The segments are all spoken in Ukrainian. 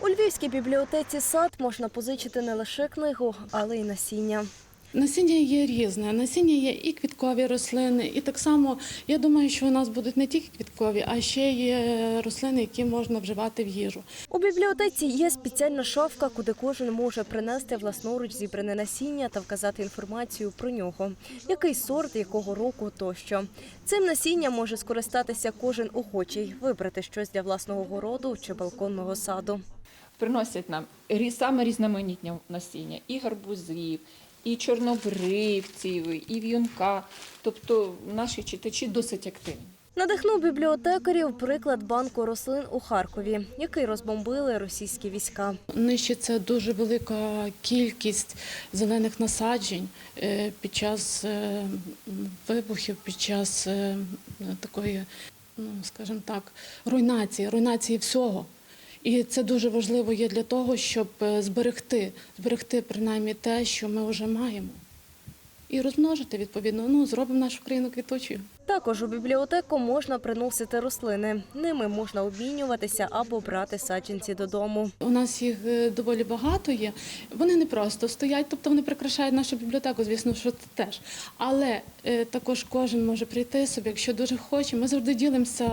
У Львівській бібліотеці сад можна позичити не лише книгу, але й насіння. Насіння є різне. Насіння є і квіткові рослини, і так само я думаю, що у нас будуть не тільки квіткові, а ще є рослини, які можна вживати в їжу. У бібліотеці є спеціальна шафка, куди кожен може принести власноруч зібране насіння та вказати інформацію про нього, який сорт, якого року тощо. Цим насінням може скористатися кожен охочий, вибрати щось для власного городу чи балконного саду. Приносять нам саме різноманітні насіння, і гарбузів, і чорнобривців, і в'юнка. Тобто наші читачі досить активні. Надихнув бібліотекарів приклад банку рослин у Харкові, який розбомбили російські війська. Нищиться дуже велика кількість зелених насаджень е, під час е, вибухів, під час е, такої, ну скажімо так, руйнації, руйнації всього. І це дуже важливо є для того, щоб е, зберегти, зберегти принаймні те, що ми вже маємо. І розмножити відповідно. Ну, зробимо нашу країну квітучою. Також у бібліотеку можна приносити рослини. Ними можна обмінюватися або брати саджанці додому. У нас їх е, доволі багато є. Вони не просто стоять, тобто вони прикрашають нашу бібліотеку, звісно, що це теж. Але е, також кожен може прийти собі, якщо дуже хоче. Ми завжди ділимося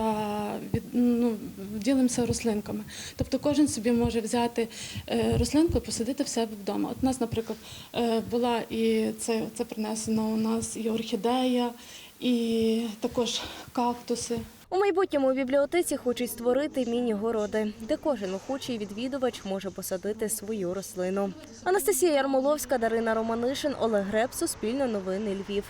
від ну, ділимося рослинками. Тобто кожен собі може взяти е, рослинку і посадити в себе вдома. От у нас, наприклад, е, була і це, це принесено у нас і орхідея, і також кактуси. У майбутньому у бібліотеці хочуть створити міні-городи, де кожен охочий відвідувач може посадити свою рослину. Анастасія Ярмоловська, Дарина Романишин, Олег Греб, Суспільне новини Львів.